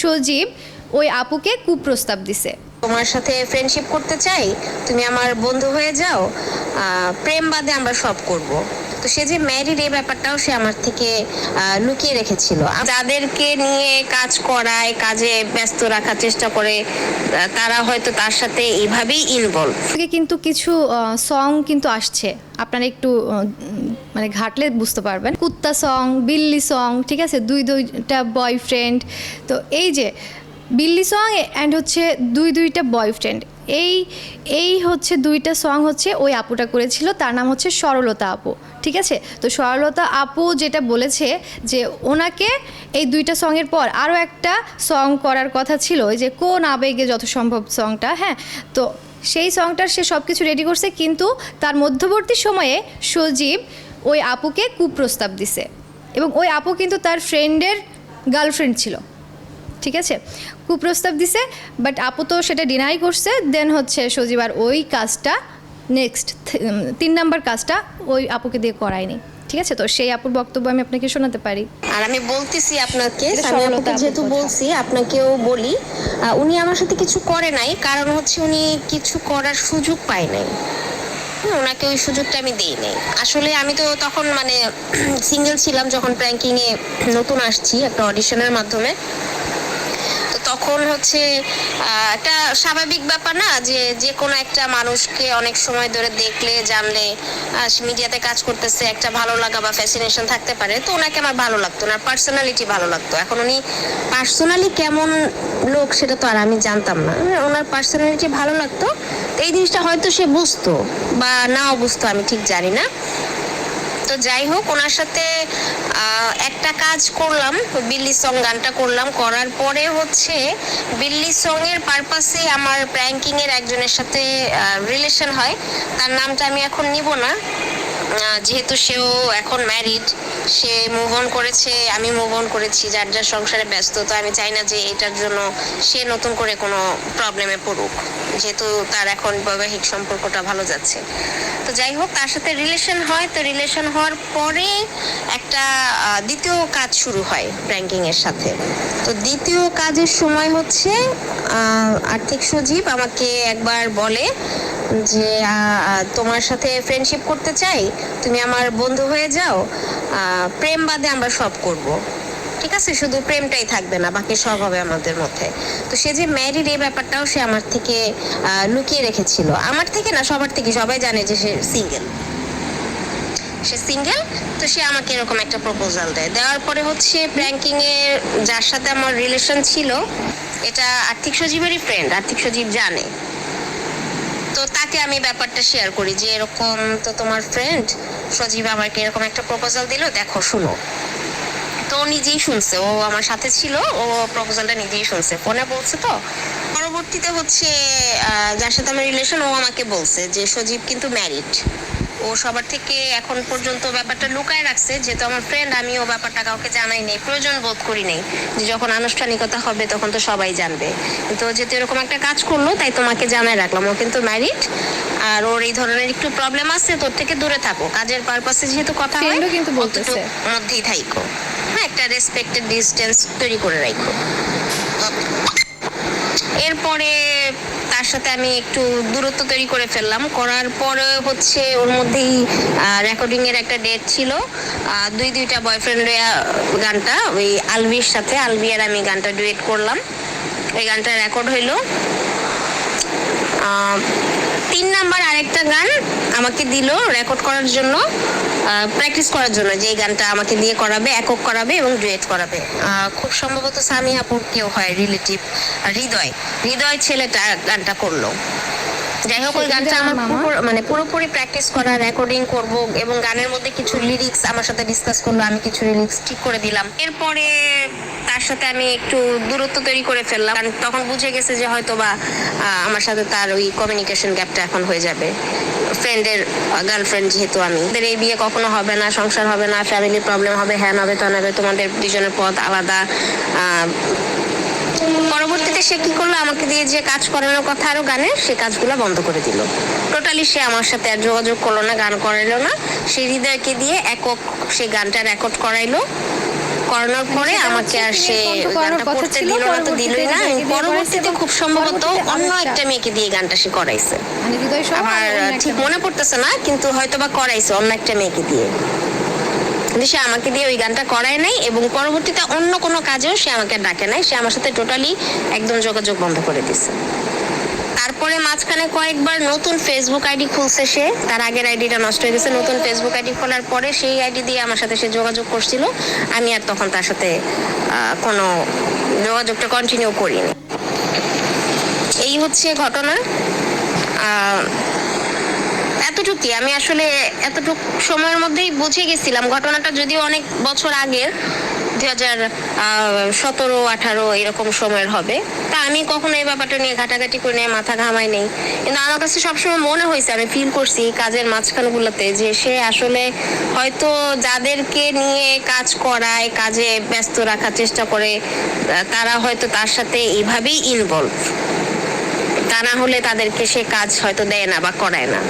সজীব ওই আপুকে কুপ্রস্তাব দিছে। তোমার সাথে ফ্রেন্ডশিপ করতে চাই তুমি আমার বন্ধু হয়ে যাও প্রেম বাদে আমরা সব করব। তো সে যে ম্যারিড এই ব্যাপারটাও সে আমার থেকে লুকিয়ে রেখেছিল। যাদেরকে নিয়ে কাজ করায় কাজে ব্যস্ত রাখার চেষ্টা করে তারা হয়তো তার সাথে এইভাবেই ইনভলভ থেকে কিন্তু কিছু সং কিন্তু আসছে। আপনারা একটু মানে ঘাটলে বুঝতে পারবেন। কুত্তা সং বিল্লি সং ঠিক আছে? দুই দুইটা বয়ফ্রেন্ড তো এই যে বিল্লি সং অ্যান্ড হচ্ছে দুই দুইটা বয়ফ্রেন্ড এই এই হচ্ছে দুইটা সং হচ্ছে ওই আপুটা করেছিল। তার নাম হচ্ছে সরলতা আপু। ঠিক আছে? তো সরলতা আপু যেটা বলেছে যে ওনাকে এই দুইটা সঙের পর আরও একটা সং করার কথা ছিল, ওই যে কোন আবেগে যত সম্ভব সংটা হ্যাঁ? তো সেই সংটার সে সব কিছু রেডি করছে, কিন্তু তার মধ্যবর্তী সময়ে সজীব ওই আপুকে কুপ্রস্তাব দিছে। এবং ওই আপু কিন্তু তার ফ্রেন্ডের গার্লফ্রেন্ড ছিল। ঠিক আছে? কুপ্রস্তাব দিছে বাট আপু তো সেটা ডিনাই করছে দেন হচ্ছে সজীব আর ওই কাজটা নেক্সট তিন নাম্বার কাজটা ওই আপুকে দিয়ে করায়নি। ঠিক আছে? তো সেই আপুর বক্তব্য আমি আপনাকে শোনাতে পারি। আর আমি বলতেছি আপনাকে যেহেতু বলছি আপনাকেও বলি উনি আমার সাথে কিছু করে নাই কারণ হচ্ছে উনি কিছু করার সুযোগ পায় নাই। ওনাকে ওই সুযোগটা আমি দিই নাই। আসলে আমি তো তখন মানে সিঙ্গেল ছিলাম যখন প্র্যাঙ্কিং এ নতুন আসছি একটা অডিশনের মাধ্যমে। তখন হচ্ছে একটা স্বাভাবিক ব্যাপার না যে যে কোনো একটা মানুষকে অনেক সময় ধরে দেখলে, জানলে মিডিয়াতে কাজ করতেছে, একটা ভালো লাগা বা ফ্যাসিনেশন থাকতে পারে। তো ওনাকে আমার ভালো লাগতো, ওনার পার্সোনালিটি ভালো লাগতো। এখন উনি পার্সোনালি কেমন লোক সেটা তো আর আমি জানতাম না। ওনার পার্সোনালিটি ভালো লাগতো। এই জিনিসটা হয়তো সে বুঝতো বা নাও বুঝতো, আমি ঠিক জানি না। তো যাই হোক, ওনার সাথে একটা কাজ করলাম, বিল্লি সং গানটা করলাম। করার পরে হচ্ছে, বিল্লি সং এর পারপাসে আমার প্র্যাঙ্কিং এর একজনের সাথে রিলেশন হয়। তার নামটা আমি এখন নিব না। যেহেতু সেও এখন ম্যারিড সে মুভ অন করেছে, আমি মুভ অন করেছি, যার যার সংসারে ব্যস্ত, তো আমি চাই না যে এটার জন্য সে নতুন করে কোনো প্রবলেমে পড়ুক, যেহেতু তার এখন বৈবাহিক সম্পর্কটা ভালো যাচ্ছে। তো যাই হোক, তার সাথে রিলেশন হয়, তো রিলেশন হওয়ার পরে একটা দ্বিতীয় কাজ শুরু হয় ব্যাংকিং এর সাথে। তো দ্বিতীয় কাজের সময় হচ্ছে আর্থিক সজীব আমাকে একবার বলে যে তোমার সাথে ফ্রেন্ডশিপ করতে চাই, তুমি আমার বন্ধু হয়ে যাও প্রেম বাদে আমরা সব করব। ঠিক আছে? শুধু প্রেমটাই থাকবে না, বাকি সব হবে আমাদের মধ্যে। তো সে যে ম্যারিড এই ব্যাপারটাও সে আমার থেকে লুকিয়ে রেখেছিল। আমার থেকে না, সবার থেকে। সবাই জানে যে সে সিঙ্গেল সে সিঙ্গেল তো সে আমাকে এরকম একটা প্রপোজাল দেয়। দেওয়ার পরে হচ্ছে এর যার সাথে আমার রিলেশন ছিল, এটা আর্থিক সজীবেরই ফ্রেন্ড আর্থিক সজীব জানে। তাকে আমি ব্যাপারটা শেয়ার করি যে এরকম তো তোমার ফ্রেন্ড সজীব আমাকে এরকম একটা প্রপোজাল দিল, দেখো, শুনো। তো নিজেই শুনছে, ও আমার সাথে ছিল, ও প্রপোজালটা নিজেই শুনছে। ফোনে বলছে তো, পরবর্তীতে হচ্ছে যার সাথে আমার রিলেশন ও আমাকে বলছে যে সজীব কিন্তু ম্যারিড ও সবার থেকে এখন পর্যন্ত ব্যাপারটা লুকায় রাখছে যেহেতু আমার ফ্রেন্ড আমি ও ব্যাপারটা কাউকে জানাই নেই প্রয়োজন বোধ করি নেই। যে যখন আনুষ্ঠানিকতা হবে তখন তো সবাই জানবে। তো যেহেতু এরকম একটা কাজ করল তাই তোমাকে জানাই রাখলাম। ও কিন্তু ম্যারিড আর ওর এই ধরনের একটু প্রবলেম আছে তোর থেকে দূরে থাকো। কাজের পারপাসে যেহেতু কথা হয় কিন্তু মধ্যেই থাইকো। হ্যাঁ একটা রেসপেক্টেড ডিস্টেন্স তৈরি করে রাখো এরপরে তার সাথে আমি একটু দূরত্ব তৈরি করে ফেললাম। করার পরে হচ্ছে ওর মধ্যেই রেকর্ডিং এর একটা ডেট ছিল। দুই, দুইটা বয়ফ্রেন্ড গানটা, ওই আলবির সাথে। আলবি আর আমি গানটা ডুয়েট করলাম। এই গানটা রেকর্ড হইল। তিন নাম্বার আরেকটা গান আমাকে দিল রেকর্ড করার জন্য প্র্যাকটিস করার জন্য। যে গানটা আমাকে দিয়ে করাবে, একক করাবে এবং ডুয়েট করাবে। খুব সম্ভবত সামি আপুর কেউ হয় রিলেটিভ হৃদয়। হৃদয় ছেলেটা গানটা করল। যাই হোক ওই গানটা আমার মানে পুরোপুরি প্র্যাকটিস করা রেকর্ডিং করব এবং গানের মধ্যে কিছু লিরিক্স আমার সাথে ডিসকাস করল আমি কিছু লিরিক্স ঠিক করে দিলাম। এরপরে তার সাথে আমি একটু দূরত্ব তৈরি করে ফেললাম কারণ তখন বুঝে গেছে যে হয়তো বা আমার সাথে তার ওই কমিউনিকেশন গ্যাপটা এখন হয়ে যাবে। ফ্রেন্ডের গার্লফ্রেন্ড যেহেতু আমি। ওদের এই বিয়ে কখনো হবে না সংসার হবে না ফ্যামিলি প্রবলেম হবে হ্যাঁ হবে তা হবে তোমাদের দুজনের পথ আলাদা। আহ, পরবর্তীতে সে কি করল? আমাকে দিয়ে যে কাজ করানোর কথা আরও গানের সে কাজগুলো বন্ধ করে দিল। টোটালি সে আমার সাথে আর যোগাযোগ করল না গান করাইলো না। সে হৃদয়কে দিয়ে একক সে গানটা রেকর্ড করাইলো। করানোর পরে আমাকে আর সে তিনি ওই করানোর গানটা করতে দিল না তো পরবর্তীতে দিলই না। পরবর্তীতে খুব সম্ভবত অন্য একটা মেয়েকে দিয়ে গানটা সে করাইছে। মানে আমার ঠিক মনে পড়তেছে না কিন্তু হয়তো বা করাইছে অন্য একটা মেয়েকে দিয়ে। কিন্তু সে আমাকে দিয়ে ওই গানটা করায় নাই এবং পরবর্তীতে অন্য কোনো কাজেও সে আমাকে ডাকে নাই, সে আমার সাথে টোটালি একদম যোগাযোগ বন্ধ করে দিছে। তারপরে মাঝখানে কয়েকবার নতুন ফেসবুক আইডি খুলছে সে, তার আগের আইডিটা নষ্ট হয়ে গেছে। নতুন ফেসবুক আইডি খোলার পরে সেই আইডি দিয়ে আমার সাথে সে যোগাযোগ করছিল। আমি আর তখন তার সাথে কোনো যোগাযোগটা কন্টিনিউ করিনি। এই হচ্ছে ঘটনা। এতটুকুই, আমি আসলে এতটুক সময়ের মধ্যেই বুঝে গেছিলাম। ঘটনাটা যদিও অনেক বছর আগের দুই হাজার সতেরো, আঠারো এরকম সময়ের হবে। তা আমি কখনো এই ব্যাপারটা নিয়ে ঘাটাঘাটি করে নিয়ে মাথা ঘামাই নেই। কিন্তু আমার কাছে সবসময় মনে হয়েছে, আমি ফিল করছি কাজের মাঝখানগুলোতে যে সে আসলে হয়তো যাদেরকে নিয়ে কাজ করায়, কাজে ব্যস্ত রাখার চেষ্টা করে তারা হয়তো তার সাথে এইভাবেই ইনভলভ তা না হলে তাদেরকে সে কাজ হয়তো দেয় না বা করায় না।